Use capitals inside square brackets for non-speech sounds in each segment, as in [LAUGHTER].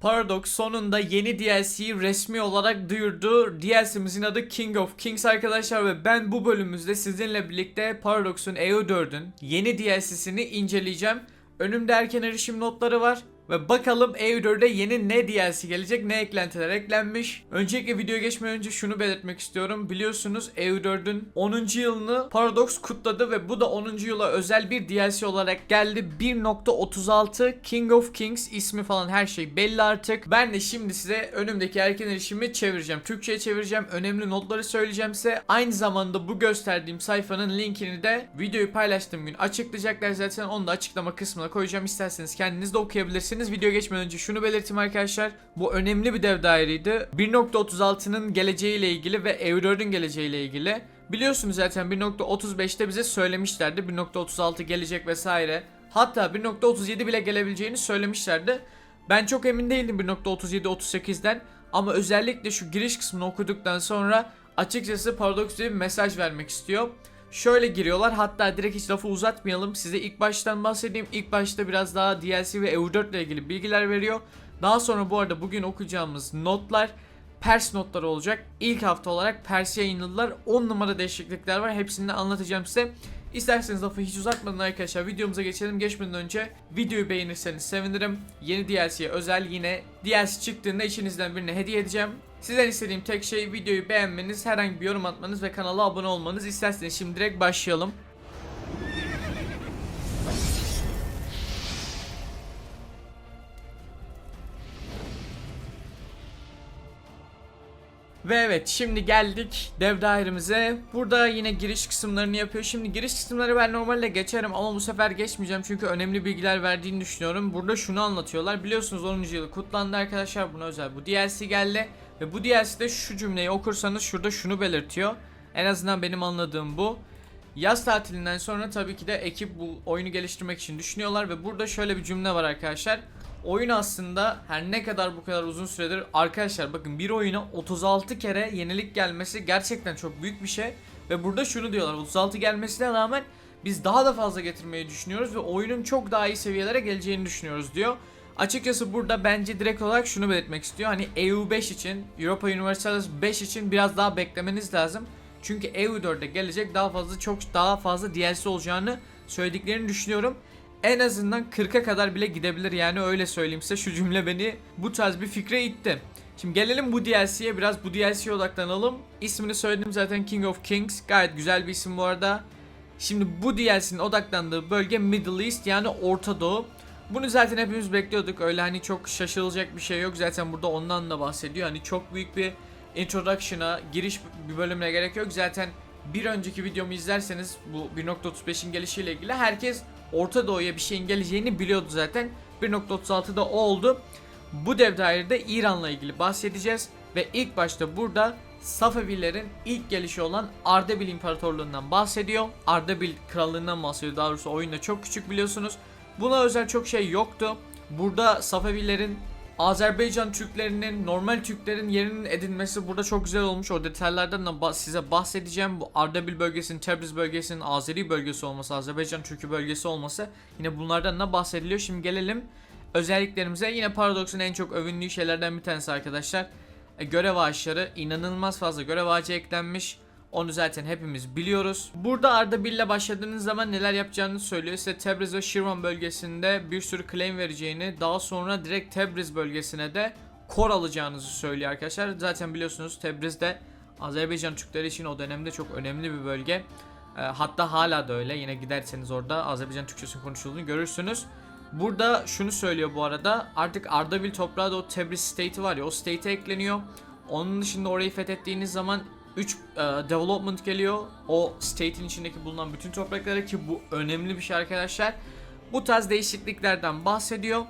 Paradox sonunda yeni DLC'yi resmi olarak duyurdu. DLC'mizin adı King of Kings arkadaşlar ve ben bu bölümümüzde sizinle birlikte Paradox'un EU4'ün yeni DLC'sini inceleyeceğim. Önümde erken erişim notları var. Ve bakalım EU4'e yeni ne DLC gelecek, ne eklentiler eklenmiş. Öncelikle videoya geçmeden önce şunu belirtmek istiyorum. Biliyorsunuz EU4'ün 10. yılını Paradox kutladı ve bu da 10. yıla özel bir DLC olarak geldi. 1.36 King of Kings ismi falan her şey belli artık. Ben de şimdi size önümdeki erken erişimi çevireceğim. Türkçe'ye çevireceğim. Önemli notları söyleyeceğim size. Aynı zamanda bu gösterdiğim sayfanın linkini de videoyu paylaştığım gün açıklayacaklar zaten. Onu da açıklama kısmına koyacağım. İsterseniz kendiniz de okuyabilirsiniz. Video geçmeden önce şunu belirteyim arkadaşlar. Bu önemli bir dev daireydi. 1.36'nın geleceğiyle ilgili ve EU4'ün geleceğiyle ilgili. Biliyorsunuz zaten 1.35'te bize söylemişlerdi. 1.36 gelecek vesaire. Hatta 1.37 bile gelebileceğini söylemişlerdi. Ben çok emin değildim 1.37-38'den ama özellikle şu giriş kısmını okuduktan sonra açıkçası Paradox bir mesaj vermek istiyor. Şöyle giriyorlar hatta direkt hiç lafı uzatmayalım size ilk baştan bahsedeyim. İlk başta biraz daha DLC ve EU4 ile ilgili bilgiler veriyor. Daha sonra bu arada bugün okuyacağımız notlar Pers notları olacak. İlk hafta olarak Pers'e yayınladılar. 10 numara değişiklikler var. Hepsini de anlatacağım size. İsterseniz lafı hiç uzatmadan arkadaşlar videomuza geçelim. Geçmeden önce videoyu beğenirseniz sevinirim. Yeni DLC'ye özel yine DLC çıktığında içinizden birine hediye edeceğim. Sizden istediğim tek şey videoyu beğenmeniz, herhangi bir yorum atmanız ve kanala abone olmanız. İsterseniz şimdi direkt başlayalım. Ve evet şimdi geldik dev dairemize. Burada yine giriş kısımlarını yapıyor. Şimdi giriş kısımları ben normalde geçerim ama bu sefer geçmeyeceğim çünkü önemli bilgiler verdiğini düşünüyorum. Burada şunu anlatıyorlar. Biliyorsunuz 10. yılı kutlandı arkadaşlar. Buna özel bu DLC geldi. Ve bu DLC'de şu cümleyi okursanız şurada şunu belirtiyor. En azından benim anladığım bu. Yaz tatilinden sonra tabii ki de ekip bu oyunu geliştirmek için düşünüyorlar ve burada şöyle bir cümle var arkadaşlar. Oyun aslında her ne kadar bu kadar uzun süredir arkadaşlar bakın bir oyuna 36 kere yenilik gelmesi gerçekten çok büyük bir şey ve burada şunu diyorlar 36 gelmesine rağmen biz daha da fazla getirmeyi düşünüyoruz ve oyunun çok daha iyi seviyelere geleceğini düşünüyoruz diyor. Açıkçası burada bence direkt olarak şunu belirtmek istiyor. Hani EU5 için, Europa Universalis 5 için biraz daha beklemeniz lazım. Çünkü EU4'e gelecek daha fazla çok daha fazla DLC olacağını söylediklerini düşünüyorum. En azından 40'a kadar bile gidebilir yani öyle söyleyeyim size şu cümle beni bu tarz bir fikre itti. Şimdi gelelim bu DLC'ye biraz bu DLC'ye odaklanalım. İsmini söyledim zaten King of Kings gayet güzel bir isim bu arada. Şimdi bu DLC'nin odaklandığı bölge Middle East yani Orta Doğu. Bunu zaten hepimiz bekliyorduk. Öyle hani çok şaşırılacak bir şey yok. Zaten burada ondan da bahsediyor. Hani çok büyük bir introduction'a, giriş bir bölümüne gerek yok. Zaten bir önceki videomu izlerseniz bu 1.35'in gelişiyle ilgili herkes Orta Doğu'ya bir şeyin geleceğini biliyordu zaten. 1.36'da o oldu. Bu dev dairede İran'la ilgili bahsedeceğiz. Ve ilk başta burada Safevilerin ilk gelişi olan Ardabil İmparatorluğundan bahsediyor. Ardabil Krallığından bahsediyor. Daha doğrusu oyunda çok küçük biliyorsunuz. Buna özel çok şey yoktu. Burada Safevilerin Azerbaycan Türklerinin normal Türklerin yerinin edinmesi burada çok güzel olmuş. O detaylardan da size bahsedeceğim. Bu Ardabil bölgesinin, Tebriz bölgesinin Azeri bölgesi olması, Azerbaycan Türkü bölgesi olması yine bunlardan da bahsediliyor. Şimdi gelelim özelliklerimize. Yine Paradox'un en çok övündüğü şeylerden bir tanesi arkadaşlar. E, görev ağaçları inanılmaz fazla görev ağacı eklenmiş. Onu zaten hepimiz biliyoruz. Burada Ardabil ile başladığınız zaman neler yapacağını söylüyor. Size Tebriz ve Şirvan bölgesinde bir sürü claim vereceğini, daha sonra direkt Tebriz bölgesine de kor alacağınızı söylüyor arkadaşlar. Zaten biliyorsunuz Tebriz'de Azerbaycan Türkleri için o dönemde çok önemli bir bölge. E, hatta hala da öyle. Yine giderseniz orada Azerbaycan Türkçesinin konuşulduğunu görürsünüz. Burada şunu söylüyor bu arada. Artık Ardabil toprağı da o Tebriz state'i var ya o state'e ekleniyor. Onun dışında orayı fethettiğiniz zaman 3 development geliyor. O state'in içindeki bulunan bütün topraklara ki bu önemli bir şey arkadaşlar. Bu tarz değişikliklerden bahsediyor.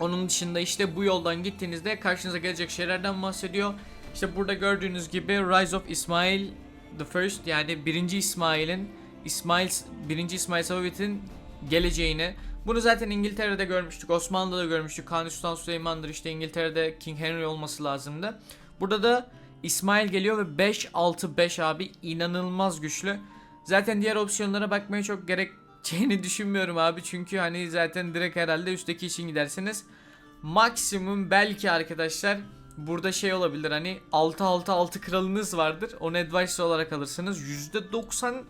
Onun dışında işte bu yoldan gittiğinizde karşınıza gelecek şeylerden bahsediyor. İşte burada gördüğünüz gibi Rise of Ismail the First yani birinci İsmail'in İsmail birinci İsmail Safavit'in geleceğini bunu zaten İngiltere'de görmüştük, Osmanlı'da da görmüştük. Kanuni Sultan Süleyman'dır işte İngiltere'de King Henry olması lazımdı. Burada da İsmail geliyor ve 5-6-5 abi inanılmaz güçlü. Zaten diğer opsiyonlara bakmaya çok gerekeceğini düşünmüyorum abi. Çünkü hani zaten direkt herhalde üstteki için gidersiniz. maksimum belki arkadaşlar burada şey olabilir hani 6 6 6 kralınız vardır. Onu advice olarak alırsınız. %90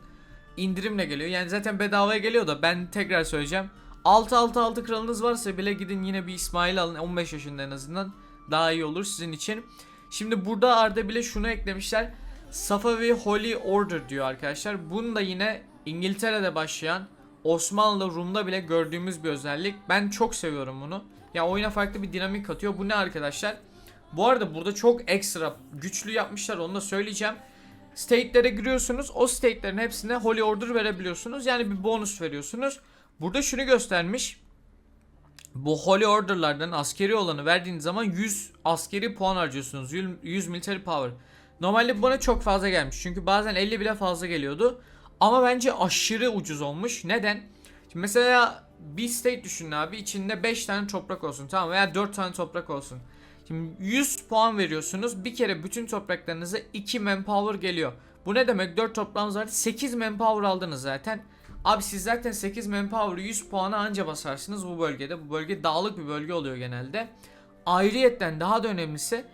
indirimle geliyor. Yani zaten bedavaya geliyor da ben tekrar söyleyeceğim. 6 6 6 kralınız varsa bile gidin yine bir İsmail alın 15 yaşında en azından daha iyi olur sizin için. Şimdi burada Arda bile şunu eklemişler. Safavi Holy Order diyor arkadaşlar. Bunu da yine İngiltere'de başlayan Osmanlı Rum'da bile gördüğümüz bir özellik. Ben çok seviyorum bunu. Ya oyuna farklı bir dinamik katıyor. Bu ne arkadaşlar? Bu arada burada çok ekstra güçlü yapmışlar onu da söyleyeceğim. State'lere giriyorsunuz. O state'lerin hepsine Holy Order verebiliyorsunuz. Yani bir bonus veriyorsunuz. Burada şunu göstermiş. Bu Holy Order'lardan askeri olanı verdiğiniz zaman 100 askeri puan harcıyorsunuz. 100 military power. Normalde bana çok fazla gelmiş. Çünkü bazen 50 bile fazla geliyordu. Ama bence aşırı ucuz olmuş. Neden? Şimdi mesela bir state düşünün abi. içinde 5 tane toprak olsun tamam veya 4 tane toprak olsun. Şimdi 100 puan veriyorsunuz. Bir kere bütün topraklarınıza 2 manpower geliyor. Bu ne demek? 4 toprağınız var. 8 manpower aldınız zaten. Abi siz zaten 8 manpower 100 puana anca basarsınız bu bölgede. Bu bölge dağlık bir bölge oluyor genelde. Ayrıyetten daha da önemlisi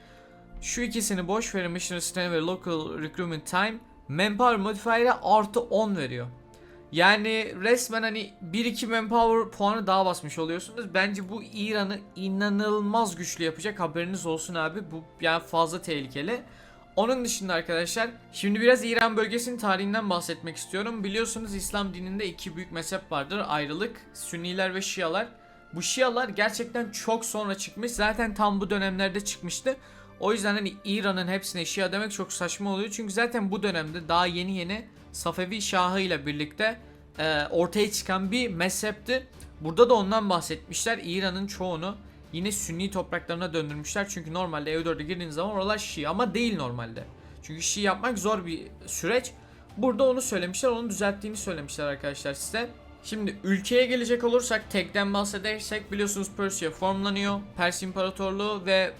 şu ikisini boş verin Mission Strength ve Local Recruitment Time Manpower modifier'e artı 10 veriyor. Yani resmen hani 1-2 manpower puanı daha basmış oluyorsunuz. Bence bu İran'ı inanılmaz güçlü yapacak haberiniz olsun abi. Bu yani fazla tehlikeli. Onun dışında arkadaşlar şimdi biraz İran bölgesinin tarihinden bahsetmek istiyorum. Biliyorsunuz İslam dininde iki büyük mezhep vardır. Ayrılık Sünniler ve Şialar. Bu Şialar gerçekten çok sonra çıkmış. Zaten tam bu dönemlerde çıkmıştı. O yüzden hani İran'ın hepsine Şia demek çok saçma oluyor. Çünkü zaten bu dönemde daha yeni yeni Safevi Şahı ile birlikte e, ortaya çıkan bir mezhepti. Burada da ondan bahsetmişler. İran'ın çoğunu yine Sünni topraklarına döndürmüşler. Çünkü normalde EU4'e girdiğiniz zaman oralar Şii ama değil normalde. Çünkü Şii yapmak zor bir süreç. Burada onu söylemişler, onu düzelttiğini söylemişler arkadaşlar size. Şimdi ülkeye gelecek olursak tekten bahsedersek biliyorsunuz Persia formlanıyor. Pers İmparatorluğu ve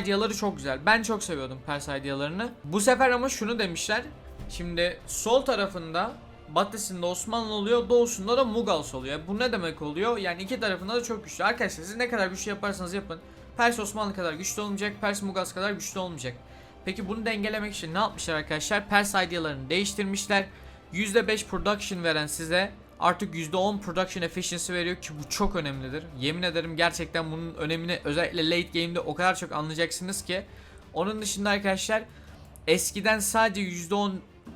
ideaları çok güzel. Ben çok seviyordum Pers idealarını. Bu sefer ama şunu demişler. Şimdi sol tarafında batısında Osmanlı oluyor, doğusunda da Mughals oluyor. Bu ne demek oluyor? Yani iki tarafında da çok güçlü. Arkadaşlar siz ne kadar güçlü yaparsanız yapın. Pers Osmanlı kadar güçlü olmayacak, Pers Mughals kadar güçlü olmayacak. Peki bunu dengelemek için ne yapmışlar arkadaşlar? Pers idealarını değiştirmişler. %5 production veren size artık %10 production efficiency veriyor ki bu çok önemlidir. Yemin ederim gerçekten bunun önemini özellikle late game'de o kadar çok anlayacaksınız ki. Onun dışında arkadaşlar eskiden sadece %10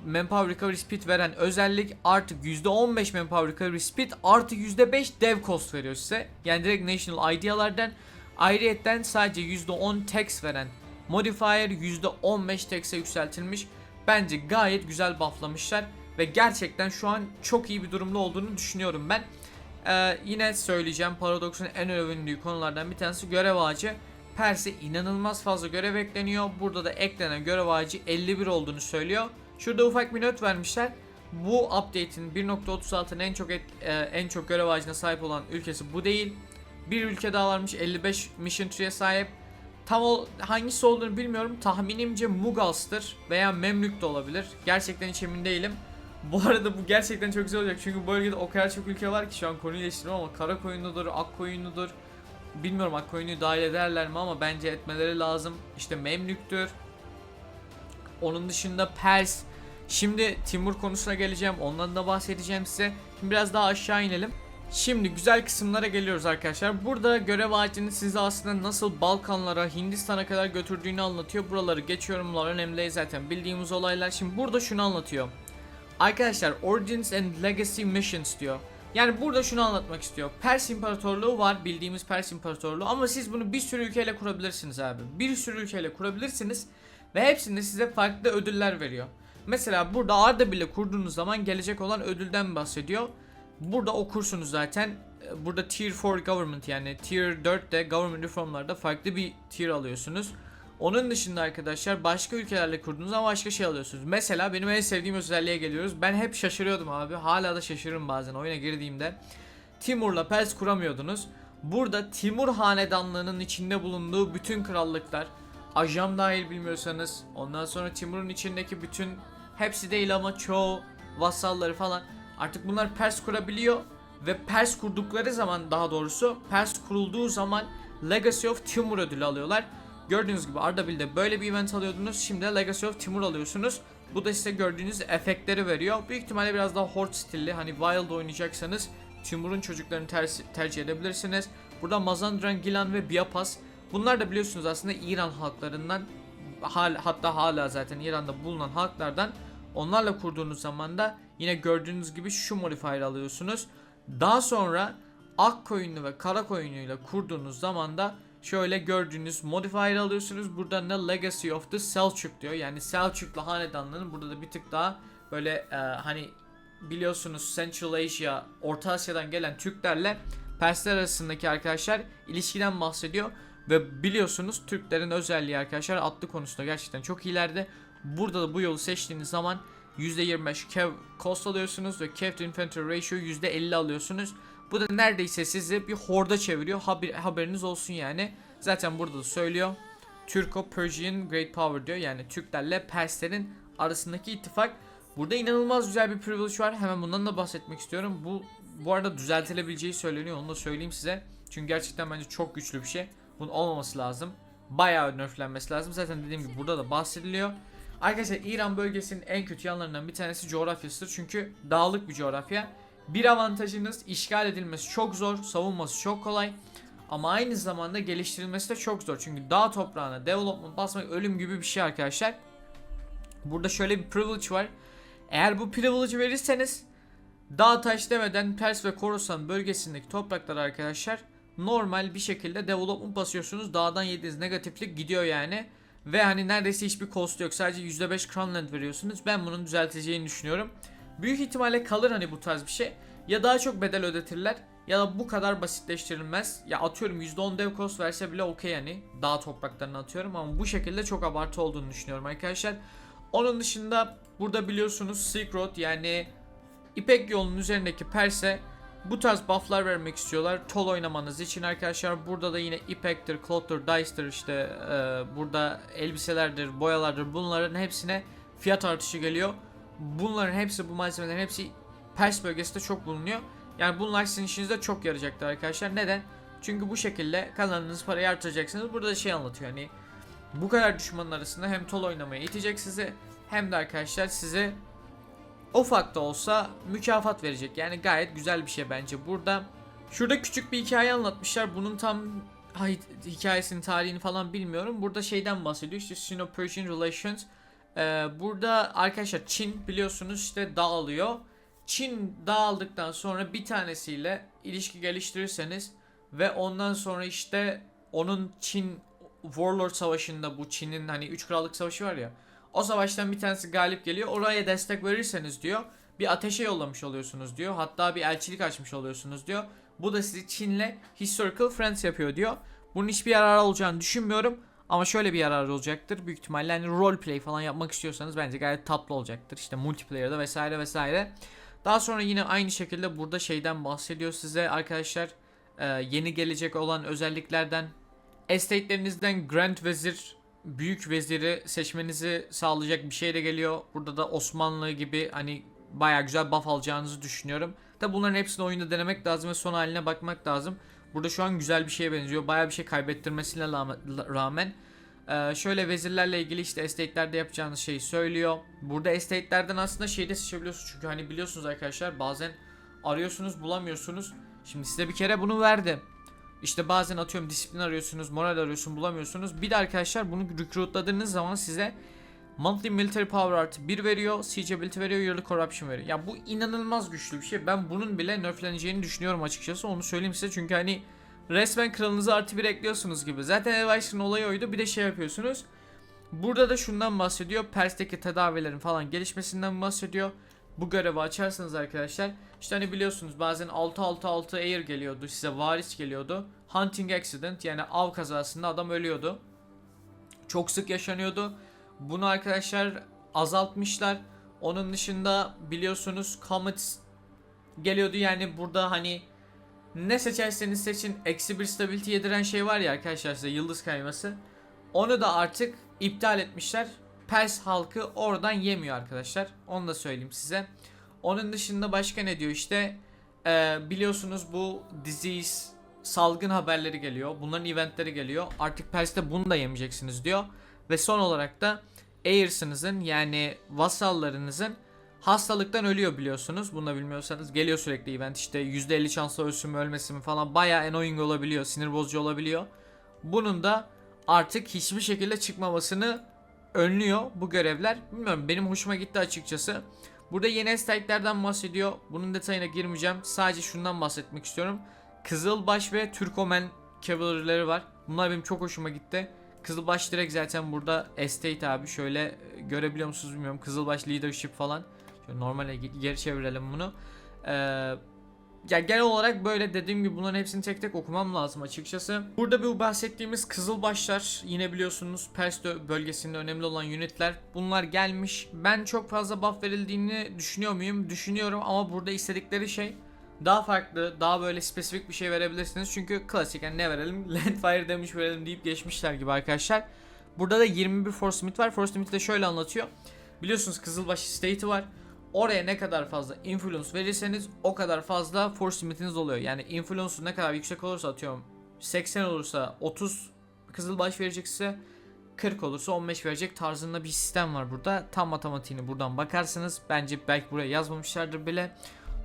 manpower recovery speed veren özellik artık %15 manpower recovery speed artı %5 dev cost veriyor size. Yani direkt national idealardan ayrıyetten sadece %10 tax veren modifier %15 tax'e yükseltilmiş. Bence gayet güzel bufflamışlar ve gerçekten şu an çok iyi bir durumda olduğunu düşünüyorum ben. Ee, yine söyleyeceğim Paradox'un en övündüğü konulardan bir tanesi görev ağacı. Pers'e inanılmaz fazla görev ekleniyor. Burada da eklenen görev ağacı 51 olduğunu söylüyor. Şurada ufak bir not vermişler. Bu update'in 1.36'ın en çok et, e, en çok görev ağacına sahip olan ülkesi bu değil. Bir ülke daha varmış 55 mission tree'ye sahip. Tam o hangisi olduğunu bilmiyorum. Tahminimce Mughals'tır veya Memlük de olabilir. Gerçekten hiç emin değilim. Bu arada bu gerçekten çok güzel olacak çünkü bölgede o kadar çok ülke var ki şu an konuyu değiştirmem ama kara koyunudur, ak koyunudur. Bilmiyorum ak koyunu dahil ederler mi ama bence etmeleri lazım. İşte Memlük'tür. Onun dışında Pers. Şimdi Timur konusuna geleceğim. Ondan da bahsedeceğim size. Şimdi biraz daha aşağı inelim. Şimdi güzel kısımlara geliyoruz arkadaşlar. Burada görev ağacını size aslında nasıl Balkanlara, Hindistan'a kadar götürdüğünü anlatıyor. Buraları geçiyorum. Bunlar önemli değil zaten bildiğimiz olaylar. Şimdi burada şunu anlatıyor. Arkadaşlar Origins and Legacy Missions diyor. Yani burada şunu anlatmak istiyor. Pers İmparatorluğu var bildiğimiz Pers İmparatorluğu ama siz bunu bir sürü ülkeyle kurabilirsiniz abi. Bir sürü ülkeyle kurabilirsiniz ve hepsinde size farklı ödüller veriyor. Mesela burada Arda bile kurduğunuz zaman gelecek olan ödülden bahsediyor. Burada okursunuz zaten. Burada Tier 4 Government yani Tier 4'te Government Reform'larda farklı bir tier alıyorsunuz. Onun dışında arkadaşlar başka ülkelerle kurduğunuz zaman başka şey alıyorsunuz. Mesela benim en sevdiğim özelliğe geliyoruz. Ben hep şaşırıyordum abi. Hala da şaşırırım bazen oyuna girdiğimde. Timur'la Pers kuramıyordunuz. Burada Timur hanedanlığının içinde bulunduğu bütün krallıklar, Ajam dahil bilmiyorsanız, ondan sonra Timur'un içindeki bütün hepsi değil ama çoğu vasalları falan artık bunlar Pers kurabiliyor ve Pers kurdukları zaman daha doğrusu Pers kurulduğu zaman Legacy of Timur ödülü alıyorlar. Gördüğünüz gibi Ardabil'de böyle bir event alıyordunuz. Şimdi Legacy of Timur alıyorsunuz. Bu da size gördüğünüz efektleri veriyor. Büyük ihtimalle biraz daha Horde stilli. Hani Wild oynayacaksanız Timur'un çocuklarını ter- tercih edebilirsiniz. Burada Mazandran, Gilan ve Biapas. Bunlar da biliyorsunuz aslında İran halklarından hal, hatta hala zaten İran'da bulunan halklardan onlarla kurduğunuz zaman da yine gördüğünüz gibi şu modifier alıyorsunuz. Daha sonra ak koyunu ve kara koyunuyla kurduğunuz zaman da şöyle gördüğünüz modifier alıyorsunuz. Buradan da Legacy of the Selçuk diyor. Yani Selçuklu hanedanlığının burada da bir tık daha böyle e, hani biliyorsunuz Central Asia, Orta Asya'dan gelen Türklerle Persler arasındaki arkadaşlar ilişkiden bahsediyor. Ve biliyorsunuz Türklerin özelliği arkadaşlar atlı konusunda gerçekten çok ileride. Burada da bu yolu seçtiğiniz zaman %25 kev cost alıyorsunuz ve kev to infantry ratio %50 alıyorsunuz. Bu da neredeyse sizi bir horda çeviriyor. Haber, haberiniz olsun yani. Zaten burada da söylüyor. Turco-Persian Great Power diyor. Yani Türklerle Perslerin arasındaki ittifak. Burada inanılmaz güzel bir privilege var. Hemen bundan da bahsetmek istiyorum. Bu bu arada düzeltilebileceği söyleniyor. Onu da söyleyeyim size. Çünkü gerçekten bence çok güçlü bir şey. Bunun olmaması lazım. Bayağı nerflenmesi lazım. Zaten dediğim gibi burada da bahsediliyor. Arkadaşlar İran bölgesinin en kötü yanlarından bir tanesi coğrafyasıdır. Çünkü dağlık bir coğrafya. Bir avantajınız işgal edilmesi çok zor, savunması çok kolay. Ama aynı zamanda geliştirilmesi de çok zor. Çünkü dağ toprağına development basmak ölüm gibi bir şey arkadaşlar. Burada şöyle bir privilege var. Eğer bu privilege verirseniz dağ taş demeden Pers ve Khorasan bölgesindeki topraklar arkadaşlar normal bir şekilde development basıyorsunuz. Dağdan yediğiniz negatiflik gidiyor yani. Ve hani neredeyse hiçbir cost yok. Sadece %5 Crownland veriyorsunuz. Ben bunun düzelteceğini düşünüyorum. Büyük ihtimalle kalır hani bu tarz bir şey. Ya daha çok bedel ödetirler ya da bu kadar basitleştirilmez. Ya atıyorum %10 dev cost verse bile okey yani. Dağ topraklarını atıyorum ama bu şekilde çok abartı olduğunu düşünüyorum arkadaşlar. Onun dışında burada biliyorsunuz Silk Road yani İpek yolunun üzerindeki Pers'e bu tarz bufflar vermek istiyorlar. Tol oynamanız için arkadaşlar. Burada da yine ipektir, cloth'tur, dice'tir işte e, burada elbiselerdir, boyalardır bunların hepsine fiyat artışı geliyor. Bunların hepsi bu malzemelerin hepsi Pers bölgesinde çok bulunuyor. Yani bunlar sizin işinizde çok yarayacaktır arkadaşlar. Neden? Çünkü bu şekilde kazandığınız parayı artıracaksınız. Burada da şey anlatıyor hani bu kadar düşmanın arasında hem tol oynamaya itecek sizi hem de arkadaşlar size ufak da olsa mükafat verecek. Yani gayet güzel bir şey bence burada. Şurada küçük bir hikaye anlatmışlar. Bunun tam hikayesini, tarihini falan bilmiyorum. Burada şeyden bahsediyor. İşte Sino-Persian Relations. Ee, burada arkadaşlar Çin biliyorsunuz işte dağılıyor. Çin dağıldıktan sonra bir tanesiyle ilişki geliştirirseniz ve ondan sonra işte onun Çin Warlord Savaşı'nda bu Çin'in hani 3 krallık savaşı var ya. O savaştan bir tanesi galip geliyor. Oraya destek verirseniz diyor bir ateşe yollamış oluyorsunuz diyor. Hatta bir elçilik açmış oluyorsunuz diyor. Bu da sizi Çin'le historical friends yapıyor diyor. Bunun hiçbir yararı olacağını düşünmüyorum. Ama şöyle bir yararı olacaktır. Büyük ihtimalle hani roleplay falan yapmak istiyorsanız bence gayet tatlı olacaktır. İşte multiplayer'da vesaire vesaire. Daha sonra yine aynı şekilde burada şeyden bahsediyor size arkadaşlar. Ee, yeni gelecek olan özelliklerden estate'lerinizden Grand Vezir büyük veziri seçmenizi sağlayacak bir şey de geliyor. Burada da Osmanlı gibi hani baya güzel buff alacağınızı düşünüyorum. Tabi bunların hepsini oyunda denemek lazım ve son haline bakmak lazım. Burada şu an güzel bir şeye benziyor. Baya bir şey kaybettirmesine rağmen. Ee, şöyle vezirlerle ilgili işte estate'lerde yapacağınız şeyi söylüyor. Burada estate'lerden aslında şeyi de seçebiliyorsunuz. Çünkü hani biliyorsunuz arkadaşlar bazen arıyorsunuz bulamıyorsunuz. Şimdi size bir kere bunu verdim. İşte bazen atıyorum disiplin arıyorsunuz, moral arıyorsun bulamıyorsunuz. Bir de arkadaşlar bunu recruitladığınız zaman size monthly military power artı 1 veriyor, siege ability veriyor, yearly corruption veriyor. Ya bu inanılmaz güçlü bir şey. Ben bunun bile nerfleneceğini düşünüyorum açıkçası. Onu söyleyeyim size çünkü hani resmen kralınızı artı 1 ekliyorsunuz gibi. Zaten Evasion olayı oydu. Bir de şey yapıyorsunuz. Burada da şundan bahsediyor. Pers'teki tedavilerin falan gelişmesinden bahsediyor. Bu görevi açarsanız arkadaşlar işte hani biliyorsunuz bazen 6-6-6 air geliyordu size varis geliyordu. Hunting accident yani av kazasında adam ölüyordu. Çok sık yaşanıyordu. Bunu arkadaşlar azaltmışlar. Onun dışında biliyorsunuz comets geliyordu yani burada hani ne seçerseniz seçin eksi bir stability yediren şey var ya arkadaşlar size yıldız kayması. Onu da artık iptal etmişler. Pers halkı oradan yemiyor arkadaşlar. Onu da söyleyeyim size. Onun dışında başka ne diyor işte. Ee, biliyorsunuz bu disease salgın haberleri geliyor. Bunların eventleri geliyor. Artık Pers'te bunu da yemeyeceksiniz diyor. Ve son olarak da heirs'ınızın yani vasallarınızın hastalıktan ölüyor biliyorsunuz. Bunu da bilmiyorsanız geliyor sürekli event işte %50 şansla ölsün mü ölmesin mi falan bayağı annoying olabiliyor. Sinir bozucu olabiliyor. Bunun da artık hiçbir şekilde çıkmamasını önlüyor bu görevler. Bilmiyorum benim hoşuma gitti açıkçası. Burada yeni esteklerden bahsediyor. Bunun detayına girmeyeceğim. Sadece şundan bahsetmek istiyorum. Kızılbaş ve Türkomen cavalry'leri var. Bunlar benim çok hoşuma gitti. Kızılbaş direkt zaten burada estate abi. Şöyle e, görebiliyor musunuz bilmiyorum. Kızılbaş leadership falan. Şöyle normale ge- geri çevirelim bunu. Ee, ya genel olarak böyle dediğim gibi bunların hepsini tek tek okumam lazım açıkçası. Burada bu bahsettiğimiz Kızılbaşlar yine biliyorsunuz Pers bölgesinde önemli olan unitler. Bunlar gelmiş. Ben çok fazla buff verildiğini düşünüyor muyum? Düşünüyorum ama burada istedikleri şey daha farklı, daha böyle spesifik bir şey verebilirsiniz. Çünkü klasik yani ne verelim? [LAUGHS] Landfire demiş verelim deyip geçmişler gibi arkadaşlar. Burada da 21 Force Smith var. Force Smith de şöyle anlatıyor. Biliyorsunuz Kızılbaş State'i var. Oraya ne kadar fazla influence verirseniz o kadar fazla force limitiniz oluyor. Yani influence'u ne kadar yüksek olursa atıyorum 80 olursa 30 kızılbaş verecekse 40 olursa 15 verecek tarzında bir sistem var burada. Tam matematiğini buradan bakarsınız. Bence belki buraya yazmamışlardır bile.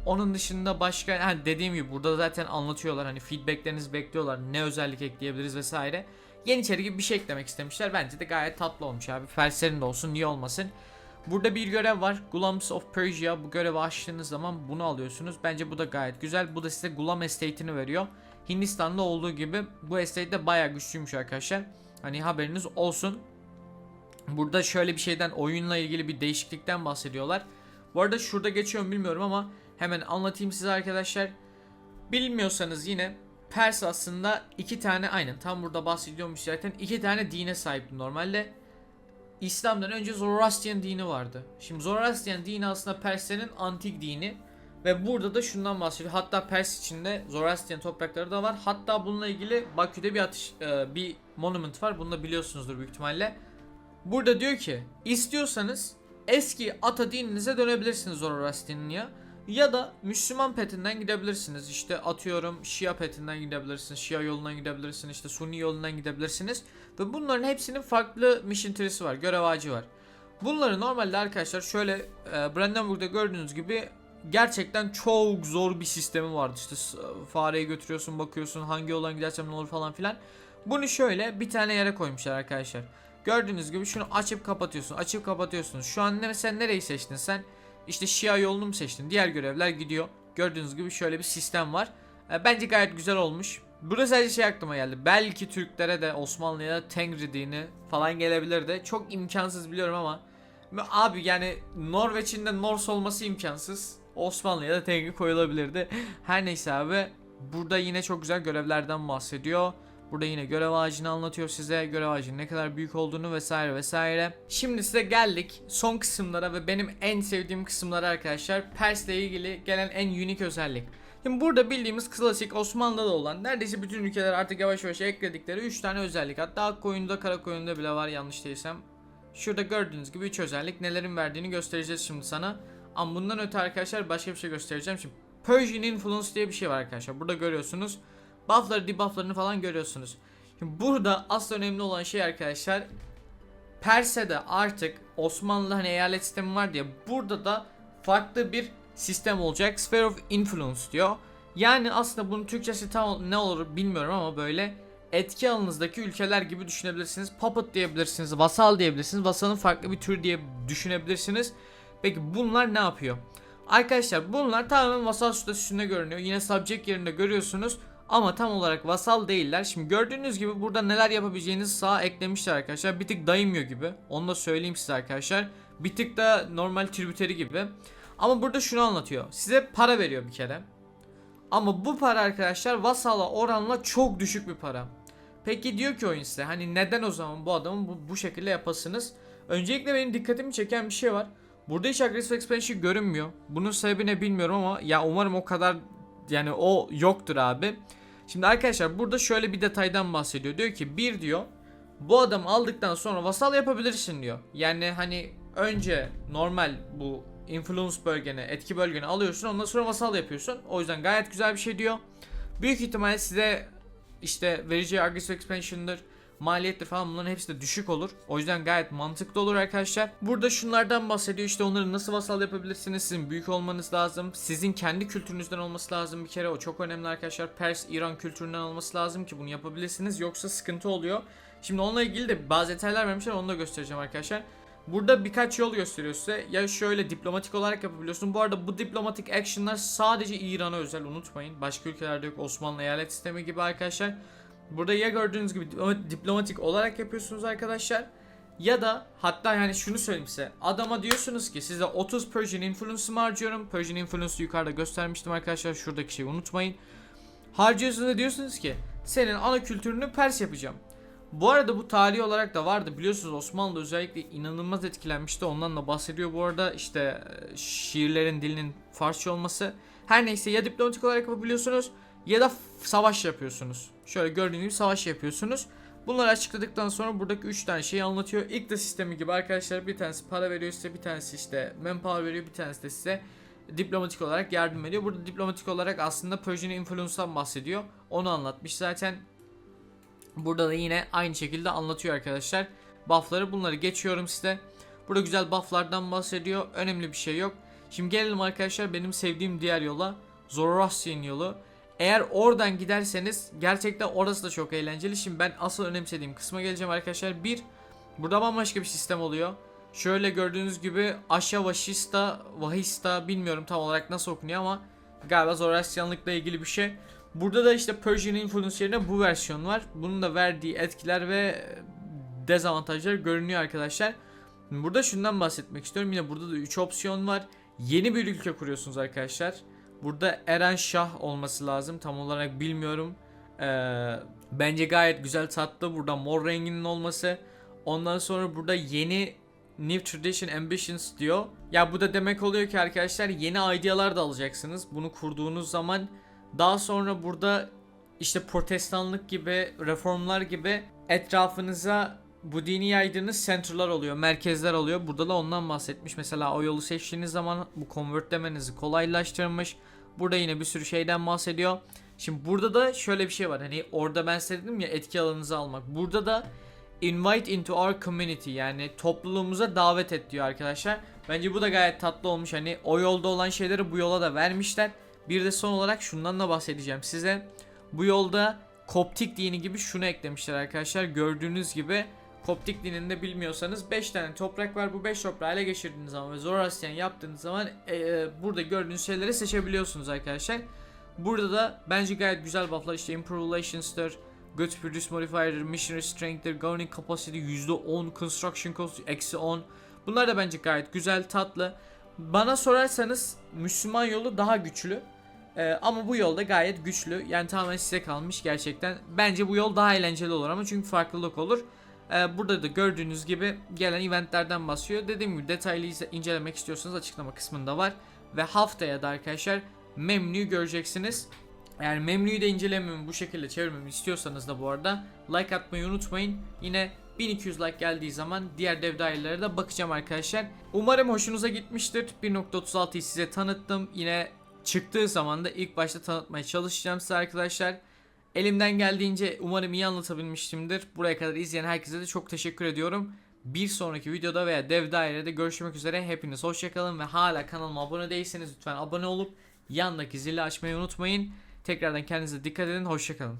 Onun dışında başka hani dediğim gibi burada zaten anlatıyorlar hani feedbacklerinizi bekliyorlar. Ne özellik ekleyebiliriz vesaire. Yeniçeri gibi bir şey eklemek istemişler. Bence de gayet tatlı olmuş abi. Felserin de olsun niye olmasın. Burada bir görev var. Gulams of Persia. Bu görevi açtığınız zaman bunu alıyorsunuz. Bence bu da gayet güzel. Bu da size Gulam Estate'ini veriyor. Hindistan'da olduğu gibi bu estate de bayağı güçlüymüş arkadaşlar. Hani haberiniz olsun. Burada şöyle bir şeyden oyunla ilgili bir değişiklikten bahsediyorlar. Bu arada şurada geçiyor mu bilmiyorum ama hemen anlatayım size arkadaşlar. Bilmiyorsanız yine Pers aslında iki tane aynen tam burada bahsediyormuş zaten iki tane dine sahip normalde. İslam'dan önce Zoroastrian dini vardı. Şimdi Zoroastrian dini aslında Perslerin antik dini. Ve burada da şundan bahsediyor. Hatta Pers içinde Zoroastrian toprakları da var. Hatta bununla ilgili Bakü'de bir atış, e, bir monument var. Bunu da biliyorsunuzdur büyük ihtimalle. Burada diyor ki istiyorsanız eski ata dininize dönebilirsiniz Zoroastrian'a ya da Müslüman petinden gidebilirsiniz. İşte atıyorum Şia petinden gidebilirsiniz. Şia yolundan gidebilirsiniz. işte Sunni yolundan gidebilirsiniz. Ve bunların hepsinin farklı mission tree'si var. Görev ağacı var. Bunları normalde arkadaşlar şöyle e, Brandenburg'da gördüğünüz gibi gerçekten çok zor bir sistemi vardı. İşte fareyi götürüyorsun bakıyorsun hangi yoldan gidersem ne olur falan filan. Bunu şöyle bir tane yere koymuşlar arkadaşlar. Gördüğünüz gibi şunu açıp kapatıyorsun. Açıp kapatıyorsunuz. Şu an ne, sen nereyi seçtin sen? İşte Şia yolunu mu seçtin? Diğer görevler gidiyor. Gördüğünüz gibi şöyle bir sistem var. E, Bence gayet güzel olmuş. Burada sadece şey aklıma geldi. Belki Türklere de Osmanlı'ya da Tengri dini falan gelebilirdi. Çok imkansız biliyorum ama abi yani Norveç'in de Norse olması imkansız. Osmanlı'ya da Tengri koyulabilirdi. Her neyse abi. Burada yine çok güzel görevlerden bahsediyor. Burada yine görev ağacını anlatıyor size. Görev ağacının ne kadar büyük olduğunu vesaire vesaire. Şimdi size geldik son kısımlara ve benim en sevdiğim kısımlara arkadaşlar. Pers'le ilgili gelen en unik özellik. Şimdi burada bildiğimiz klasik Osmanlı'da da olan neredeyse bütün ülkeler artık yavaş yavaş ekledikleri 3 tane özellik. Hatta Akkoyun'da Karakoyun'da bile var yanlış değilsem. Şurada gördüğünüz gibi 3 özellik nelerin verdiğini göstereceğiz şimdi sana. Ama bundan öte arkadaşlar başka bir şey göstereceğim. Şimdi Persian Influence diye bir şey var arkadaşlar. Burada görüyorsunuz. Buff'ları debuff'larını falan görüyorsunuz. Şimdi burada asıl önemli olan şey arkadaşlar Perse'de artık Osmanlı hani eyalet sistemi var diye burada da farklı bir sistem olacak. Sphere of Influence diyor. Yani aslında bunun Türkçesi tam ne olur bilmiyorum ama böyle etki alanınızdaki ülkeler gibi düşünebilirsiniz. Puppet diyebilirsiniz, vasal diyebilirsiniz. Vasalın farklı bir tür diye düşünebilirsiniz. Peki bunlar ne yapıyor? Arkadaşlar bunlar tamamen vasal statüsünde görünüyor. Yine subject yerinde görüyorsunuz. Ama tam olarak vasal değiller. Şimdi gördüğünüz gibi burada neler yapabileceğinizi sağa eklemişler arkadaşlar. Bir tık dayımıyor gibi. Onu da söyleyeyim size arkadaşlar. Bir tık da normal tributeri gibi. Ama burada şunu anlatıyor. Size para veriyor bir kere. Ama bu para arkadaşlar vasala oranla çok düşük bir para. Peki diyor ki oyun size hani neden o zaman bu adamın bu, bu şekilde yapasınız? Öncelikle benim dikkatimi çeken bir şey var. Burada hiç agresif expansion görünmüyor. Bunun sebebi ne bilmiyorum ama ya umarım o kadar yani o yoktur abi. Şimdi arkadaşlar burada şöyle bir detaydan bahsediyor. Diyor ki bir diyor bu adamı aldıktan sonra vasal yapabilirsin diyor. Yani hani önce normal bu influence bölgeni, etki bölgeni alıyorsun ondan sonra vasal yapıyorsun. O yüzden gayet güzel bir şey diyor. Büyük ihtimalle size işte vereceği aggressive expansion'dır, maliyettir falan bunların hepsi de düşük olur. O yüzden gayet mantıklı olur arkadaşlar. Burada şunlardan bahsediyor işte onları nasıl vasal yapabilirsiniz. Sizin büyük olmanız lazım. Sizin kendi kültürünüzden olması lazım bir kere. O çok önemli arkadaşlar. Pers, İran kültüründen olması lazım ki bunu yapabilirsiniz. Yoksa sıkıntı oluyor. Şimdi onunla ilgili de bazı detaylar vermişler onu da göstereceğim arkadaşlar. Burada birkaç yol gösteriyor size. Ya şöyle diplomatik olarak yapabiliyorsun. Bu arada bu diplomatik action'lar sadece İran'a özel unutmayın. Başka ülkelerde yok. Osmanlı eyalet sistemi gibi arkadaşlar. Burada ya gördüğünüz gibi diploma- diplomatik olarak yapıyorsunuz arkadaşlar. Ya da hatta yani şunu söyleyeyim size. Adama diyorsunuz ki size 30 Persian influence'ımı harcıyorum. Persian influence'ı yukarıda göstermiştim arkadaşlar. Şuradaki şeyi unutmayın. Harcıyorsunuz da diyorsunuz ki senin ana kültürünü Pers yapacağım. Bu arada bu tarihi olarak da vardı. Biliyorsunuz Osmanlı özellikle inanılmaz etkilenmişti. Ondan da bahsediyor bu arada. işte e, şiirlerin dilinin Farsça olması. Her neyse ya diplomatik olarak yapabiliyorsunuz ya da savaş yapıyorsunuz. Şöyle gördüğünüz gibi savaş yapıyorsunuz. Bunları açıkladıktan sonra buradaki 3 tane şeyi anlatıyor. İlk de sistemi gibi arkadaşlar bir tanesi para veriyor size, bir tanesi işte manpower veriyor, bir tanesi de size diplomatik olarak yardım ediyor. Burada diplomatik olarak aslında Persian Influence'dan bahsediyor. Onu anlatmış zaten. Burada da yine aynı şekilde anlatıyor arkadaşlar. Buff'ları bunları geçiyorum size. Burada güzel buff'lardan bahsediyor. Önemli bir şey yok. Şimdi gelelim arkadaşlar benim sevdiğim diğer yola. Zoroastrian yolu. Eğer oradan giderseniz gerçekten orası da çok eğlenceli. Şimdi ben asıl önemsediğim kısma geleceğim arkadaşlar. Bir, burada bambaşka bir sistem oluyor. Şöyle gördüğünüz gibi Aşa Vahista, Vahista bilmiyorum tam olarak nasıl okunuyor ama galiba Zoroastrianlıkla ilgili bir şey. Burada da işte Persian Influence yerine bu versiyon var. Bunun da verdiği etkiler ve dezavantajlar görünüyor arkadaşlar. Burada şundan bahsetmek istiyorum. Yine burada da 3 opsiyon var. Yeni bir ülke kuruyorsunuz arkadaşlar. Burada Eren Şah olması lazım. Tam olarak bilmiyorum. Ee, bence gayet güzel tatlı. Burada mor renginin olması. Ondan sonra burada yeni New Tradition Ambitions diyor. Ya bu da demek oluyor ki arkadaşlar yeni idealar da alacaksınız. Bunu kurduğunuz zaman daha sonra burada işte protestanlık gibi, reformlar gibi etrafınıza bu dini yaydığınız center'lar oluyor, merkezler oluyor. Burada da ondan bahsetmiş. Mesela o yolu seçtiğiniz zaman bu convertlemenizi kolaylaştırmış. Burada yine bir sürü şeyden bahsediyor. Şimdi burada da şöyle bir şey var. Hani orada ben size dedim ya etki alanınızı almak. Burada da invite into our community yani topluluğumuza davet et diyor arkadaşlar. Bence bu da gayet tatlı olmuş. Hani o yolda olan şeyleri bu yola da vermişler. Bir de son olarak şundan da bahsedeceğim size. Bu yolda Koptik dini gibi şunu eklemişler arkadaşlar. Gördüğünüz gibi Koptik dininde bilmiyorsanız 5 tane toprak var. Bu 5 toprağı ele geçirdiğiniz zaman ve Zoroastrian yaptığınız zaman e, e, burada gördüğünüz şeyleri seçebiliyorsunuz arkadaşlar. Burada da bence gayet güzel bufflar işte Improve Relations'tır, Good Produce Modifier'dır, Missionary Strength'tir, Governing Capacity %10, Construction Cost eksi 10. Bunlar da bence gayet güzel, tatlı. Bana sorarsanız Müslüman yolu daha güçlü. Ee, ama bu yolda gayet güçlü. Yani tamamen size kalmış gerçekten. Bence bu yol daha eğlenceli olur ama çünkü farklılık olur. Ee, burada da gördüğünüz gibi gelen eventlerden bahsediyor. Dediğim gibi detaylı incelemek istiyorsanız açıklama kısmında var. Ve haftaya da arkadaşlar Memnu'yu göreceksiniz. Yani Memnu'yu da incelememi bu şekilde çevirmemi istiyorsanız da bu arada like atmayı unutmayın. Yine 1200 like geldiği zaman diğer dev dairelere de bakacağım arkadaşlar. Umarım hoşunuza gitmiştir. 1.36'yı size tanıttım. Yine çıktığı zaman da ilk başta tanıtmaya çalışacağım size arkadaşlar. Elimden geldiğince umarım iyi anlatabilmişimdir. Buraya kadar izleyen herkese de çok teşekkür ediyorum. Bir sonraki videoda veya dev dairede görüşmek üzere. Hepiniz hoşçakalın ve hala kanalıma abone değilseniz lütfen abone olup yandaki zili açmayı unutmayın. Tekrardan kendinize dikkat edin. Hoşçakalın.